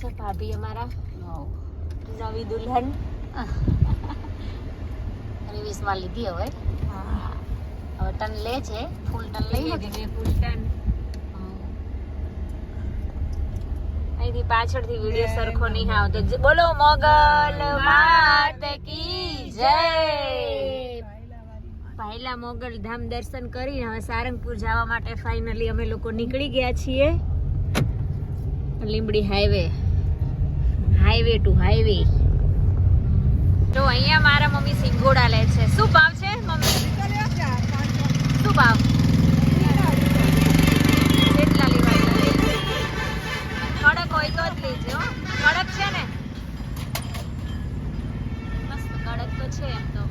છે ભાભી અમારા. નવી દુલ્હન. વીસમાં લીધી હવે. હવે ટન લે છે. ફૂલ ટન લઈ લીધી ફૂલ ટન. અહીંથી પાછળથી વીડિયો સરખો નહીં આવતો. બોલો મોગલ માત કી જય. પહેલા મોગલ ધામ દર્શન કરીને હવે સારંગપુર જવા માટે ફાઇનલી અમે લોકો નીકળી ગયા છીએ. Limbdi highway highway to highway. તો અહીંયા મારા મમ્મી સિંગોડા લે છે. શું ભાવ છે મમ્મી શું ભાવ કેટલા લેવા કડક હોય તો જ લેજે હો કડક છે ને મસ્ત કડક તો છે એમ તો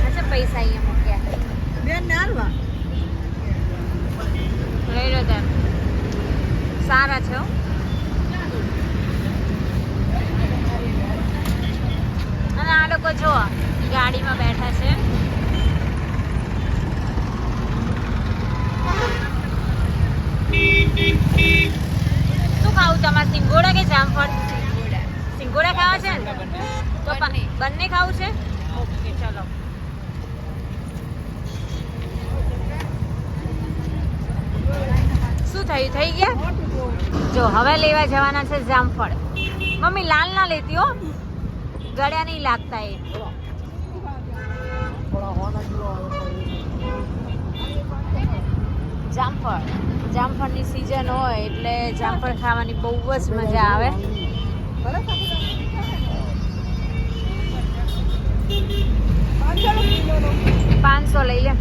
અચ્છા પૈસા અહીંયા મૂક્યા લઈ લો તેમ સારા છે હો અને આ લોકો જો ગાડીમાં બેઠા છે શું ખાવું તમારે સિંગોડા કે જામફળ સિંગોડા ખાવા છે ને તો પા- બંને ખાવું છે? ઓકે, ચલો. શું થયું? થઈ ગયા? જો, હવે લેવા જવાના છે જામફળ. મમ્મી, લાલ ના લેતી હો. ગળ્યા નહીં લાગતા એ. જામફળ. જામફળની સિઝન હોય એટલે જામફળ ખાવાની બહુ જ મજા આવે. પાંચસો લઈ લે.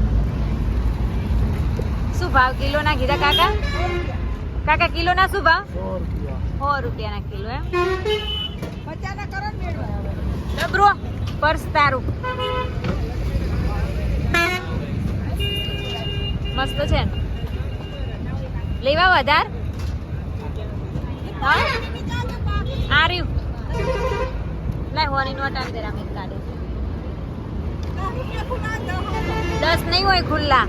શું ભાવ કિલોના કીધા કાકા? કાકા કિલોના શું ભાવ? સો રૂપિયાના કિલો એમ. ડબરો પર્સ તારું. મસ્ત છે. લેવા વધાર હા? આ રહ્યું. લાય હોની નોટ ટાઈમ દે રામ એક કાઢે દસ નહીં હોય ખુલ્લા.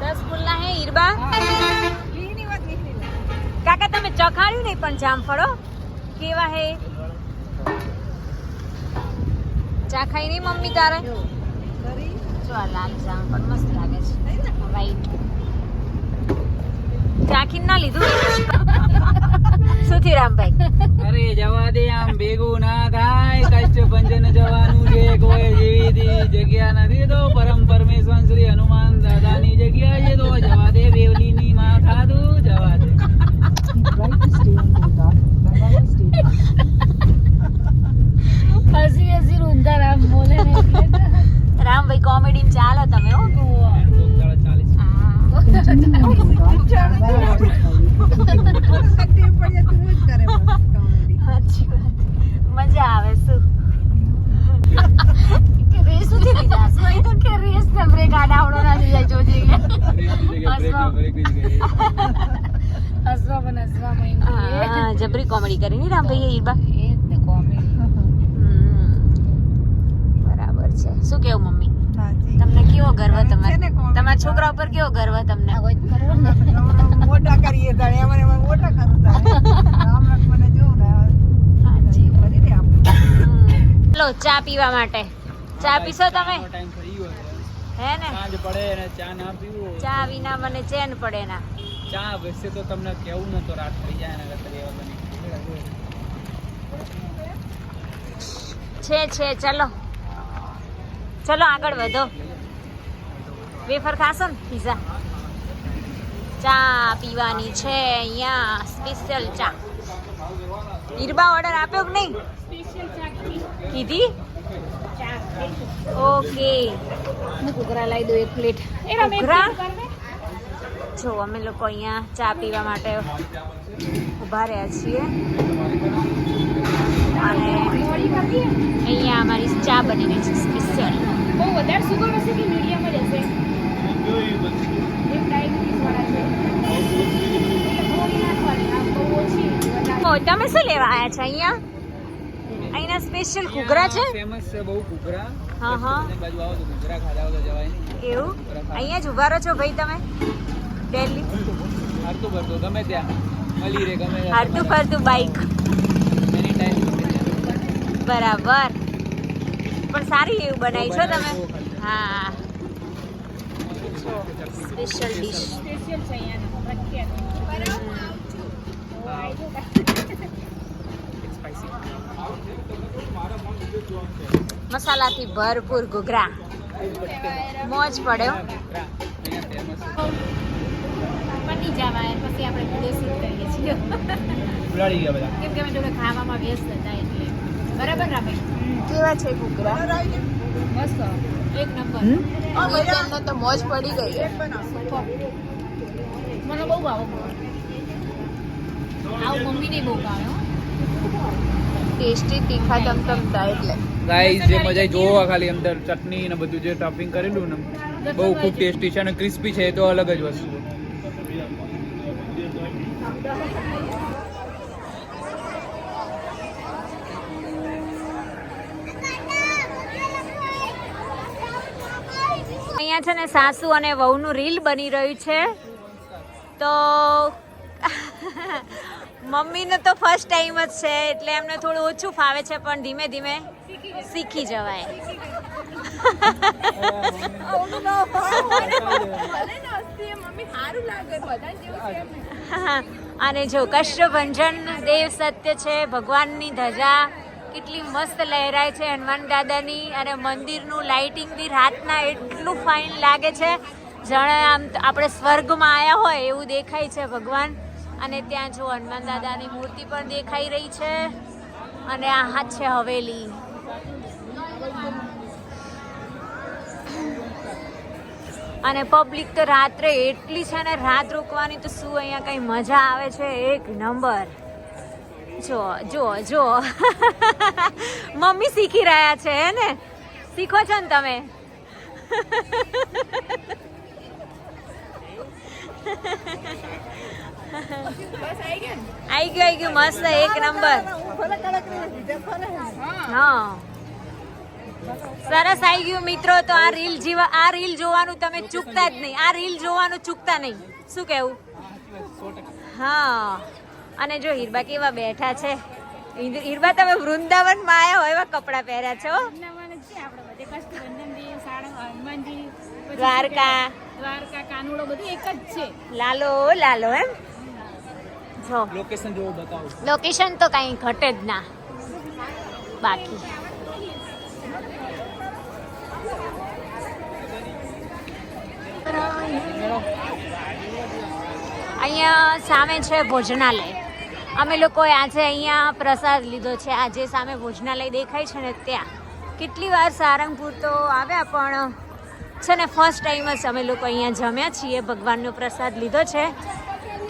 દસ ખુલ્લા હે ઈરબા કાકા, તમે ચખાડ્યું નહીં પણ જામફળો કેવા હે? ચાખાઈ નહીં મમ્મી તારે? જો આ લાલ જામફળ મસ્ત લાગે છે. વાઈટ ચાખીને ના લીધું શું થયું રામભાઈ. અરે જવા દે આમ ભેગું ના થાય. કષ્ટભંજન જવાનું છે કોઈ જેવી દી જગ્યા નથી. તો પરમ પરમેશ્વર શ્રી હનુમાન દાદાની જગ્યા છે તો જવા દે બેવલીની માં ખાધું જવા દે. હસી હસી ઊંધા રામ બોલે ને. રામભાઈ કોમેડી ચાલો તમે હો. મજા આવે શું? કે રેસ સુધી લીધા શું અહીં તો કે રેસ ને બ્રેક આડાવડો ના થઈ જાય જોજે હા, જબરી કોમેડી કરી ની રામભાઈ હીરબા? એ જ ને કોમેડી હમ. બરાબર છે. શું કેવું મમ્મી? તમને કેવો ગર્વ તમારે? તમારા છોકરા ઉપર કેવો ગર્વ તમને? કરો મોટા કરીએ તારે એમાં મોટા કરું. લો ચા પીવા માટે. ચા પીશો તમે. હે ને? સાંજ પડે ને ચા ના પીવો. ચા વિના મને ચેન પડે ના. ચા બેસે તો તમને કેવું ન તો રાત થઈ જાય ને રહેવા છે છે ચલો. ચલો આગળ વધો. વેફર ખાશો ને? પીઝા. ચા પીવાની છે અહીંયા. સ્પેશિયલ ચા. હીરબા ઓર્ડર આપ્યો કે નહીં? કીધી. ઓકે. ઘૂઘરા લાવી દો એક પ્લેટ. ઘૂઘરા? જો અમે લોકો અહીંયા ચા પીવા માટે ઊભા રહ્યા છીએ. અને અહીંયા અમારી ચા બની રહી છે સ્પેશિયલ. બહુ વધારે સુગર હશે કે મીડિયમ જ હશે? તમે શું લેવા આવ્યા છો અહીંયા? અહીંના સ્પેશિયલ ઘૂઘરા છે? ફેમસ છે બહુ ઘૂઘરા. હા, હા. બાજુ આવો તો ઘૂઘરા ખાધા વગર જવાય એવું? અહીંયા જ ઊભા રહો છો ભાઈ તમે? દિલ્હી હરતું ફરતું ગમે ત્યાં. મળી રે ગમે હરતું ફરતું બાઈક બરાબર. પણ સારી એવું બનાવી છો તમે? હા. સ્પેશિયલ ડિશ સ્પેશિયલ છે અહીંયાનું પ્રખ્યાત મસાલાથી ભરપૂર ઘૂઘરા. મોજ પડ્યો પતી જવાય પછી આપણે વીડિયો શૂટ કરીએ છીએ ઉડાડી ગયા બધા કેમ કે અમે થોડા ખાવામાં વ્યસ્ત હતા એટલે બરાબર ના ભાઈ કેવા છે ઘૂઘરા? મસ્ત. એક નંબર. નીરજનને તો મોજ પડી ગઈ. મને બહુ ભાવે આવું મમ્મીને બહુ ભાવે ટેસ્ટી તીખા તમતમતા એટલે ગાઈસ જે મજા જોવો ખાલી અંદર ચટણી ને બધું જે ટોપિંગ કરેલું ને બહુ ખૂબ ટેસ્ટી છે અને ક્રિસ્પી છે એ તો અલગ જ વસ્તુ. અહીંયા છે ને સાસુ અને વહુનું રીલ બની રહ્યું છે. તો મમ્મીને તો ફર્સ્ટ ટાઈમ જ છે, એટલે એમને થોડું ઓછું ફાવે છે, પણ ધીમે ધીમે શીખી જવાય. અને જો કષ્ટભંજન દેવ સત્ય છે, ભગવાનની ધજા કેટલી મસ્ત લહેરાય છે હનુમાન દાદાની અને મંદિરનું લાઇટિંગ બી રાતના એટલું ફાઇન લાગે છે. જાણે આમ આપણે સ્વર્ગમાં આવ્યા હોય એવું દેખાય છે ભગવાન. અને ત્યાં જો હનુમાન દાદાની મૂર્તિ પણ દેખાઈ રહી છે. અને આ હાથ છે હવેલી. અને પબ્લિક તો રાત્રે એટલી છે ને રાત રોકવાની તો શું અહીંયા કંઈ મજા આવે છે? એક નંબર. જો જો જો. મમ્મી શીખી રહ્યા છે ને? શીખો છો ને તમે? આઈ ગયું આઈ ગયું, મસ્ત, એક નંબર. હા. સરસ આવી ગયું મિત્રો, તો આ રીલ જીવા, આ રીલ જોવાનું તમે ચૂકતા જ નહીં. આ રીલ જોવાનું ચૂકતા નહીં. શું કેવું? હા. અને જો હીરબા કેવા બેઠા છે? હીરબા તમે વૃંદાવનમાં આવ્યા હોય એવા કપડાં પહેર્યા છો? દ્વારકા. દ્વારકા કાનુડો બધું એક જ છે. લાલો લાલો એમ? જો. લોકેશન બતાવો. લોકેશન તો કઈ ઘટે જ ના. બાકી. અહીંયા સામે છે ભોજનાલય. અમે લોકોએ આજે અહીંયા પ્રસાદ લીધો છે. આજે સામે ભોજનાલય દેખાય છે ને ત્યાં. કેટલી વાર સારંગપુર તો આવ્યા, પણ છે ને ફર્સ્ટ ટાઈમ જ અમે લોકો અહીંયા જમ્યા છીએ. ભગવાનનો પ્રસાદ લીધો છે.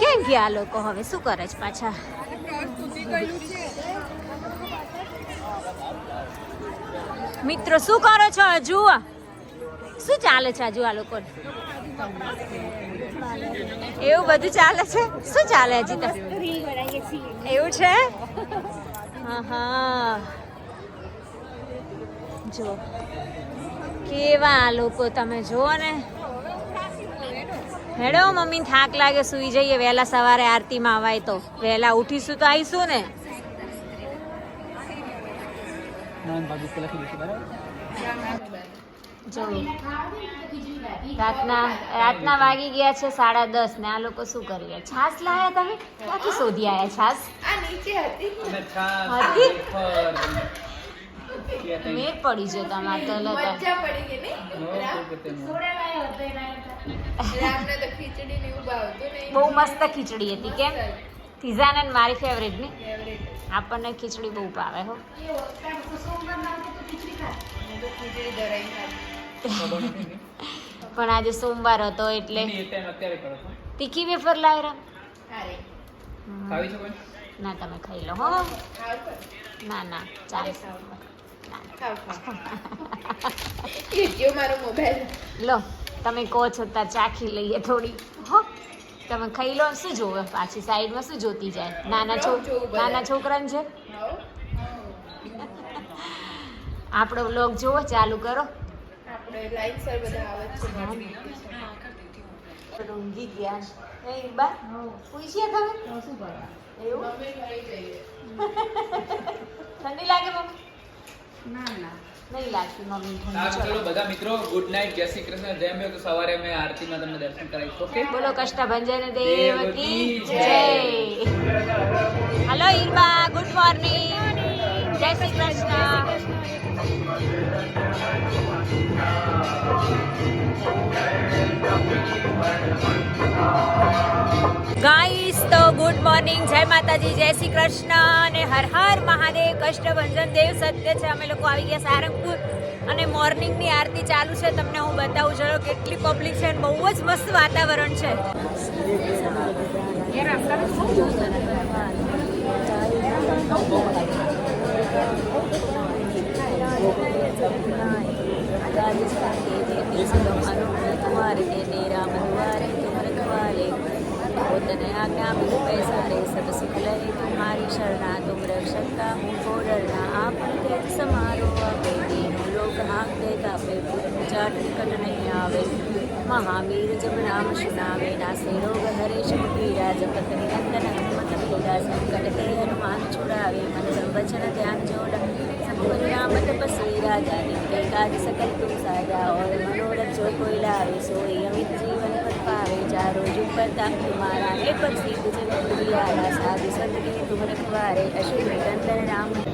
કેમ ગયા લોકો હવે? શું કરે છે પાછા? મિત્રો, શું કરો છો હજુ? શું ચાલે છે હજુ આ લોકો એવું બધું ચાલે છે? શું ચાલે હજી તો? એવું છે? જો. કેવા લોકો તમે જુઓ ને. હેડો, મમ્મી, થાક લાગે, સુઈ જઈએ. વહેલા સવારે આરતીમાં અવાય તો. વહેલા ઉઠીશું તો આવીશું ને. જો રાતના રાતના વાગી ગયા છે સાડા દસ ને. આ લોકો શું કરી રહ્યા? છાસ લાયા તમે? ક્યાંથી શોધી આયા છાસ હતી? મેં પડી જો તમારે તો. બહુ મસ્ત ખીચડી હતી કેમ? તિઝાન મારી ફેવરેટની? આપણને ખીચડી બહુ ભાવે હો. ખીચડી. પણ આજે સોમવાર હતો એટલે. તીખી વેફર લાવ્યા? ના તમે ખાઈ લો હો. ના ના ચાલે લો તમે કહો છો ત્યાં ચાખી લઈએ થોડી. હો તમે ખાઈ લો શું જોવે? પાછી સાઈડમાં શું જોતી જાય? નાના છોક નાના છોકરાને છે? આપણો વ્લોગ જુઓ ચાલુ કરો. આપણે લાઈન સર બધા આવે છે ઊંઘી ગયા એ બા પૂછ્યા તમે? શું કરો એવું? અમે ઘરે જઈએ ઠંડી લાગે મમ્મી? ના ના. નહીં લાગતી મમ્મી ઠંડી. ચલો. ચલો બધા મિત્રો ગુડ નાઇટ જય શ્રી કૃષ્ણ. જય મેં તો સવારે મેં આરતીમાં તમને દર્શન કરાવીશ ઓકે બોલો કષ્ટભંજન ભંજન દેવ કી જય. હલો ઈરબા ગુડ મોર્નિંગ જય શ્રી કૃષ્ણ. ગાઈસ તો ગુડ મોર્નિંગ જય માતાજી, જય શ્રી કૃષ્ણ. અને હર હર મહાદેવ, કષ્ટભંજન દેવ, સત્ય છે. અમે લોકો આવી ગયા સારંગપુર. અને મોર્નિંગની આરતી ચાલુ છે. તમને હું બતાવું છું, કેટલી પબ્લિક છે બહુ જ મસ્ત વાતાવરણ છે. Thank આજ્ઞા राजस्थान के थे पिछलो अनुग्रह तुम्हारे के तेरा मनवारे तुम्हारे वाले तो तने आज्ञा मिल पैसा रे सब सुख ले तुम्हारी शरणा तुम रक्षक का हूँ को डरना आप कृत समारो अपे तीनों लोग हाथ दे कापे जाट निकट नहीं आवे महावीर जब नाम सुनावे नासे रोग हरे शंकरा जपत निरंतर हनुमत बोला संकट ते हनुमान छुड़ावे मन वचन ध्यान जोड़ा संपूर्ण राम तपस्वी राजा ने કાજ સકલ તું સાજા ઓર મનોરથ જો કોઈલા આવે સોય અમિત જીવન પર પાવે. ચારો જુ પર તાક મારા હે પર સીધ જન પ્રિયારા સાધુ સંત કે તુમ રખવારે અશ્વિ કંદન રામ.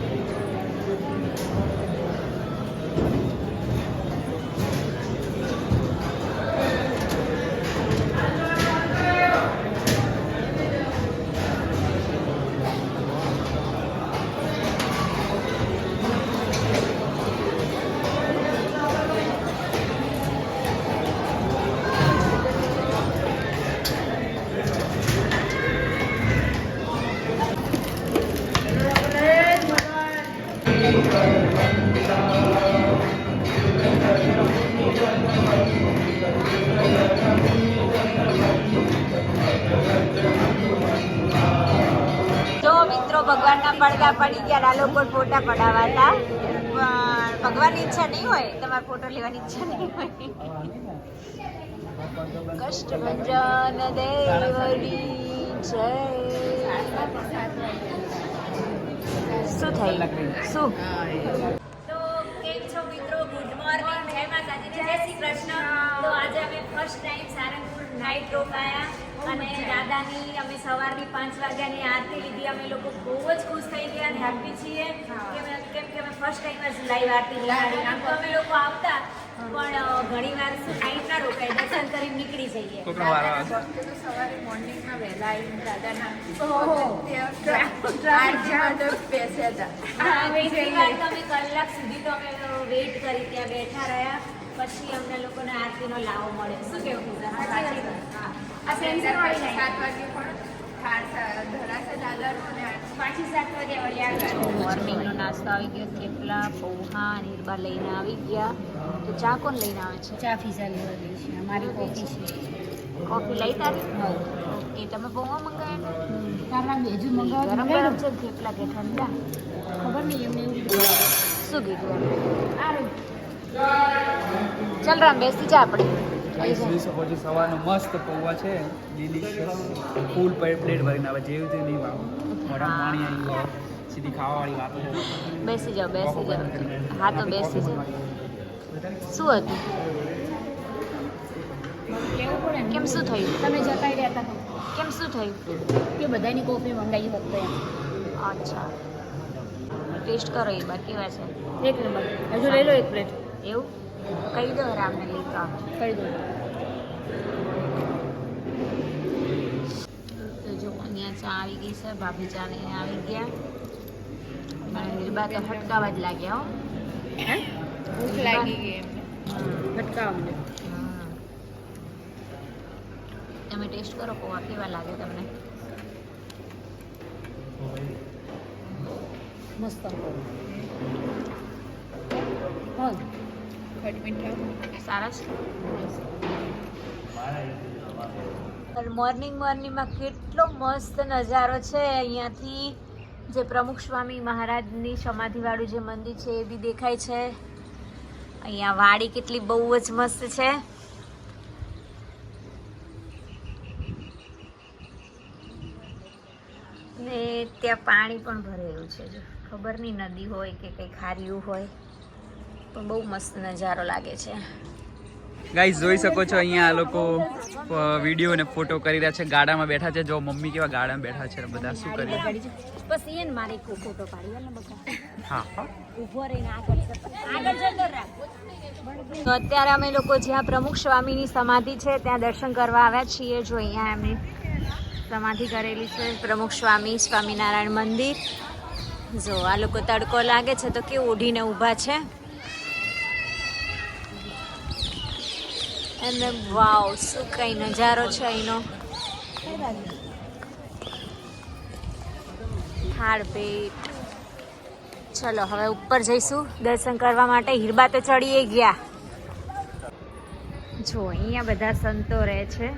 ફોટો લેવાની ઈચ્છા નહીં હોય. કષ્ટભંજન દેવની જય. શું થયું શું? તો કેમ છો મિત્રો? ગુડ મોર્નિંગ જય માતાજી. જય શ્રી કૃષ્ણ. તો આજે ફર્સ્ટ ટાઈમ સારંગપુર નાઇટ રોકાયા અને દાદાની અમે સવારની પાંચ વાગ્યાની આરતી લીધી. અમે લોકો બહુ જ ખુશ થઈ ગયા અને હેપી છીએ કે અમે- કેમ કે અમે ફર્સ્ટ ટાઈમ જ લાઈવ આરતી નિહાળી. આમ તો અમે લોકો આવતા પણ અ, ઘણી વાર શું ટાઈમ ના રોકાય દર્શન કરીને નીકળી જઈએ. કોકનો વારો આવે ભક્તો તો સવારે મોર્નિંગમાં વહેલા આવીને દાદાના ઓહો. ટ્રાફિક બેસ્યા હતા. હા, કેટલી વાર તો અમે કલાક સુધી તો અમે વેઇટ કરી ત્યાં બેઠા રહ્યા. પછી અમને લોકોને આરતીનો લાવો મળે. શું કેવું પૂજા સાચી વાત હા. આ સેન્સર વાળી છે સાત વાગે પણ ધરાસા દાદાનો અને સાત વાગે વળી મોર્નિંગનો નાસ્તો આવી ગયો થેપલા પૌહા નિર્બા લઈને આવી ગયા. તો ચા કોણ લઈને આવે છે? ચા ફીઝા લેવા ગઈ છે. અમારી કોફી છે. કોફી લઈ તારી? ઓકે તમે પૌહા મંગાવ્યા તારા બેજુ ને ગરમ ગરમ છે થેપલા કે ઠંડા? ખબર નહીં એમને એવું શું કીધું એમ? ચાલ રામ બેસી જા આપણે. જોઈ શકો છો સવારનો મસ્ત પૌવા છે. ડિલિશિયસ ફૂલ પ્લેટ ભરીને આવે. જેવું તે નહીં વાવ. મોઢા પાણી આવી જાય સીધી ખાવાવાળી વાત છે. બેસી જાઓ બેસી જાઓ. હા તો બેસી જાઓ. શું હતું? કેમ શું થયું? તમે જતા રહેતા કેમ શું થયું? કે બધાની કોફી મંગાવી હોત એમ. અચ્છા. ટેસ્ટ કરો એ બાકી વાત છે. એક નંબર. હજુ લઈ લો એક પ્લેટ. એવું કહી દો રામને લઈ તો આવે. કરી દો તો જો અહીંયા ચા આવી ગઈ છે ભાભી ચા લઈને આવી ગયા અને નિર્બા તો હટકાવા જ લાગ્યા હો ભૂખ લાગી ગઈ એમને ભટકાવા મને હમ. તમે ટેસ્ટ કરો પૌવા કેવા લાગે તમને મસ્ત હા ખટ મીઠા સારા છે. મોર્નિંગ મોર્નિંગમાં કેટલો મસ્ત નજારો છે. અહીંયાથી જે પ્રમુખ સ્વામી મહારાજની સમાધિવાળું જે મંદિર છે એ બી દેખાય છે. અહીંયા વાડી કેટલી બહુ જ મસ્ત છે. ને ત્યાં પાણી પણ ભરેલું છે જો. ખબર નહીં નદી હોય કે કંઈ ખાર્યું હોય. પણ બહુ મસ્ત નજારો લાગે છે. ગાઈઝ જોઈ શકો છો અહીંયા આ લોકો વીડિયો ને ફોટો કરી રહ્યા છે. ગાડામાં બેઠા છે. જો મમ્મી કેવા ગાડામાં બેઠા છે બધા શું કરી રહ્યા? બસ એ ને મારે એક ફોટો પાડી હા હા. ઊભો રહીને આગળ આગળ જતો રાખ તો અત્યારે અમે લોકો જ્યાં પ્રમુખ સ્વામીની સમાધિ છે ત્યાં દર્શન કરવા આવ્યા છીએ. જો અહીંયા એમની સમાધિ કરેલી છે પ્રમુખ સ્વામી સ્વામિનારાયણ મંદિર. જો આ લોકો તડકો લાગે છે તો કેવું ઓઢીને ઊભા છે. અને વાવ શું કઈ નજારો છે અહીંનો? થાળપેટ ચલો, હવે ઉપર જઈશું દર્શન કરવા માટે. હીરબા તો ચડીએ ગયા. જો, અહીંયા બધા સંતો રહે છે.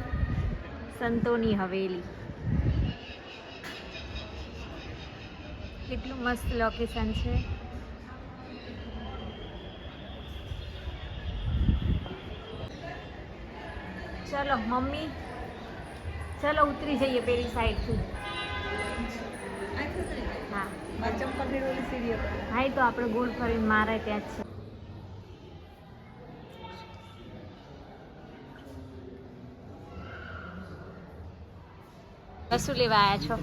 સંતોની હવેલી. કેટલું મસ્ત લોકેશન છે. ચલો મમ્મી. ચલો ઉતરી જઈએ પેલી સાઈડથી. હા. હા તો આપણે ગોળ ફરીને મારે ત્યાં જ છે. કશું લેવા આવ્યા છો?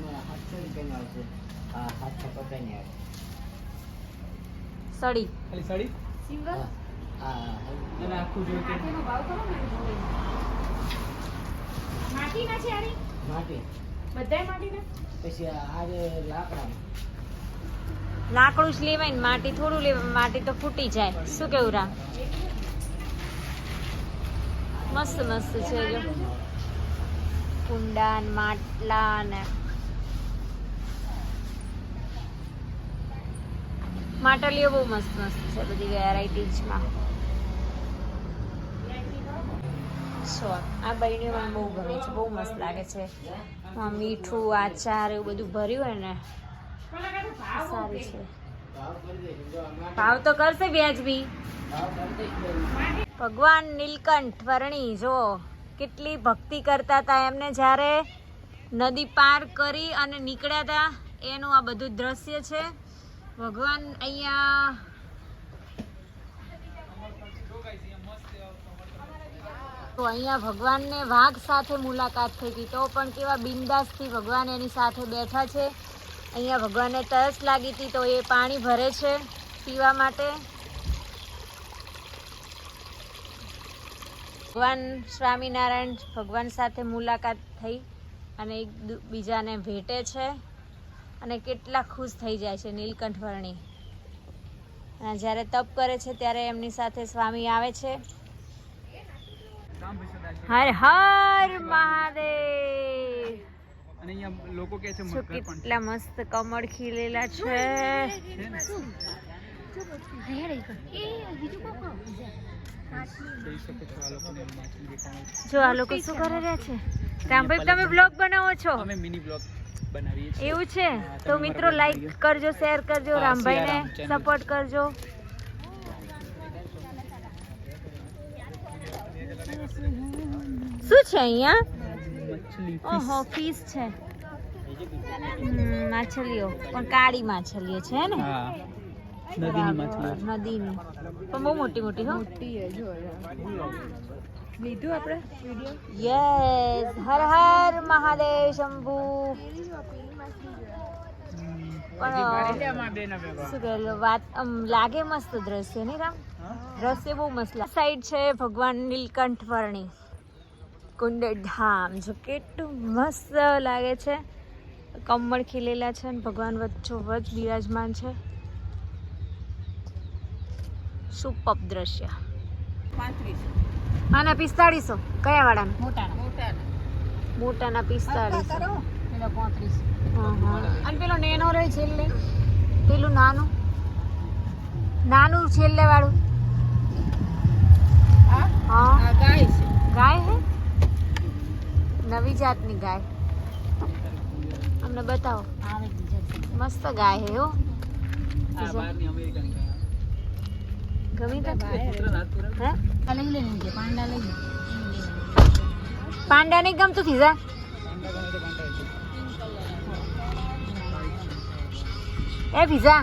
સડી સડી સિંગલ? અને આખું જો ભાવ કરો ને? જોઈએ. માટીના છે આની? માટી. બધાય માટીના પછી આજે લાકડા લાકડું જ લેવાય ને માટી થોડું લેવાય માટી તો ફૂટી જાય. શું કેવું રા મસ્ત મસ્ત છે જો. કુંડા ને માટલા ને. માટલીઓ બહુ મસ્ત મસ્ત છે બધી વેરાયટીઝમાં સો આ બહેને મને બહુ ગમે છે, બહુ મસ્ત લાગે છે. મીઠું, આચાર એવું બધું ભર્યું હોય ને, સારું છે. ભાવ તો કરશે વ્યાજબી. ભગવાન નીલકંઠ વર્ણી, જો, કેટલી ભક્તિ કરતા હતા એમને જ્યારે નદી પાર કરી અને નીકળ્યા હતા. એનું આ બધું દ્રશ્ય છે. ભગવાન અહીંયા તો અહીંયા ભગવાનને વાઘ સાથે મુલાકાત થઈ હતી. તો પણ કેવા બિંદાસથી ભગવાન એની સાથે બેઠા છે. અહીંયા ભગવાનને તરસ લાગી હતી તો એ પાણી ભરે છે પીવા માટે. ભગવાન સ્વામિનારાયણ ભગવાન સાથે મુલાકાત થઈ અને એક બીજાને ભેટે છે અને કેટલા ખુશ થઈ જાય છે નીલકંઠ વર્ણી. અને જ્યારે તપ કરે છે ત્યારે એમની સાથે સ્વામી આવે છે. હર હર મહાદેવ અને અહીંયા લોકો કે છે જો પણ કેટલા મસ્ત કમળ ખીલેલા છે જો આ લોકો શું કરી રહ્યા છે રામભાઈ તમે બ્લોગ બનાવો છો અમે મિની બ્લોગ બનાવીએ છીએ એવું છે તો મિત્રો લાઈક કરજો શેર કરજો રામભાઈને સપોર્ટ કરજો શું છે અહીંયા? ઓહો ફિશ છે. માછલીઓ. પણ કાળી માછલીઓ છે ને? નદીની માછલીઓ નદીની. પણ બહુ મોટી મોટી હો. લીધું આપણે યસ હર હર મહાદેવ શંભુ. લાગે મસ્ત દ્રશ્ય નહીં રામ? દ્રશ્ય બહુ મસ્ત સાઈડ છે ભગવાન નીલકંઠ વર્ણી. કુંડ ધામ. જો કેટલું મસ્ત લાગે છે. કમળ ખીલેલા છે અને ભગવાન વચ્ચો વચ બિરાજમાન છે. સુપપ દ્રશ્ય. આના પિસ્તાળીસો. કયા વાળાના? મોટાના. મોટાના પિસ્તાળીસો. અને પેલો નેનો રહે છેલ્લે. પેલું નાનું? નાનું છેલ્લે વાળું? હા ગાય છે. ગાય હે? નવી જાતની ગાય. અમને બતાવો. મસ્ત ગાય હે હો. આ બહારની અમેરિકન ગમી પાંડા લઈ લે. પાંડા નહીં ગમતું છે. એ ફીઝા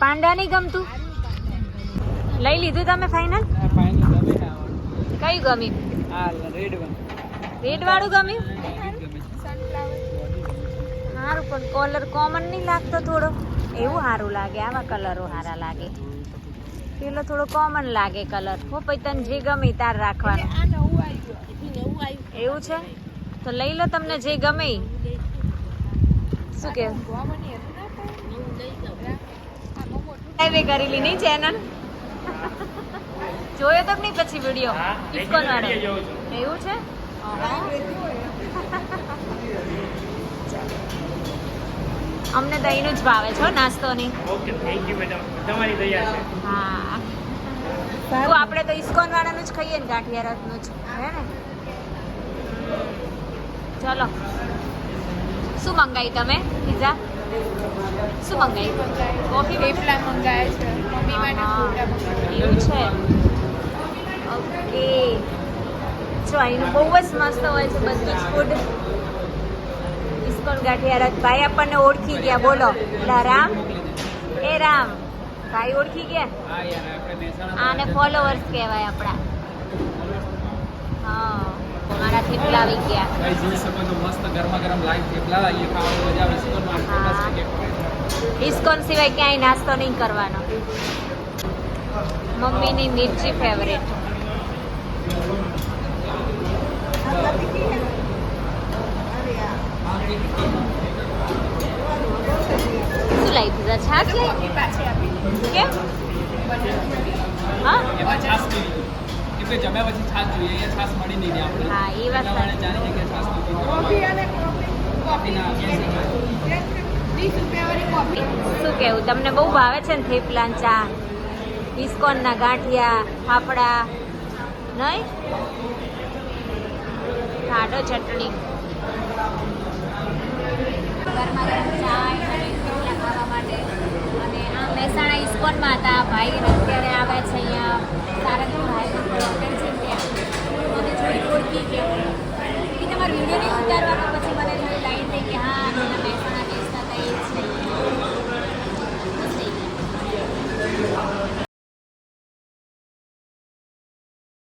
પાંડા નહીં ગમતું? લઈ લીધું તમે ફાઇનલ કઈ ગમે રેડ વન રેડ વાળું ગમ્યું? ગમે સારું પણ કલર કોમન નહીં લાગતો થોડો. એવું સારું લાગે આવા કલરો સારા લાગે. પેલો થોડો કોમન લાગે કલર હો પછી તને જે ગમે તાર રાખવાનો. એવું છે? તો લઈ લો તમને જે ગમે શું કે? કરેલી નહીં ચેનલ જોયો તો નહીં પછી વીડિયો ઇસ્કોન વાળો એવું છે? અમને દહીંનું જ ભાવે છે નાસ્તોની. ઓકે થેન્ક યુ મેડમ તમારી દયા છે. હા. તો આપણે તો ઇસ્કોન વાળાનું જ ખાઈએ ને ગાંઠિયા રસનું જ. હે ને? ચલો. શું મંગાવી તમે પીઝા? શું મંગાવી? કોફી થેપલા મંગાયા છે. મમ્મી માટે ફોટા મંગાવ્યા એવું છે. ઓકે જો અહીંનું બહુ જ મસ્ત હોય છે બધું જ ફૂડ ઇસ્કોન ગાંઠિયા રસ ભાઈ આપણને ઓળખી ગયા. બોલો લા રામ એ રામ ભાઈ ઓળખી ગયા? આને ફોલોવર્સ કહેવાય આપણા. હા મારા થેપલા આવી ગયા. ભાઈ જોઈ શકો છો મસ્ત ગરમા ગરમ લાઈવ થેપલા અહીંયા ખાવાની મજા આવે. છે પણ હા. ફેમસ ઇસ્કોન સિવાય ક્યાંય નાસ્તો નહીં કરવાનો. મમ્મીની મિર્ચી ફેવરેટ શું લાવી દીધા છાશ લાવી. કેમ હા? એમાં છાશ પીવી કેમ કે જમ્યા પછી છાશ જોઈએ અહીંયા છાશ મળી નહીં આપણે. હા, એ વાત જગ્યાએ કોફી અને કોફી. કોફી શું કેવું તમને બહુ ભાવે છે ને થેપલા ને ચા? ઇસ્કોનના ગાંઠિયા ફાફડા? નહીં? ઠાડો ચટણી. ઘરમાં ગરમ ચા અને ખાવા માટે અને આ મહેસાણા ઇસ્કોનમાં હતા ભાઈ અત્યારે આવે છે અહીંયા સારંગપુર હાઈવે છે ત્યાં. મને થોડી ઓળખી કે તમારા વીડિયો ઉતારવાનો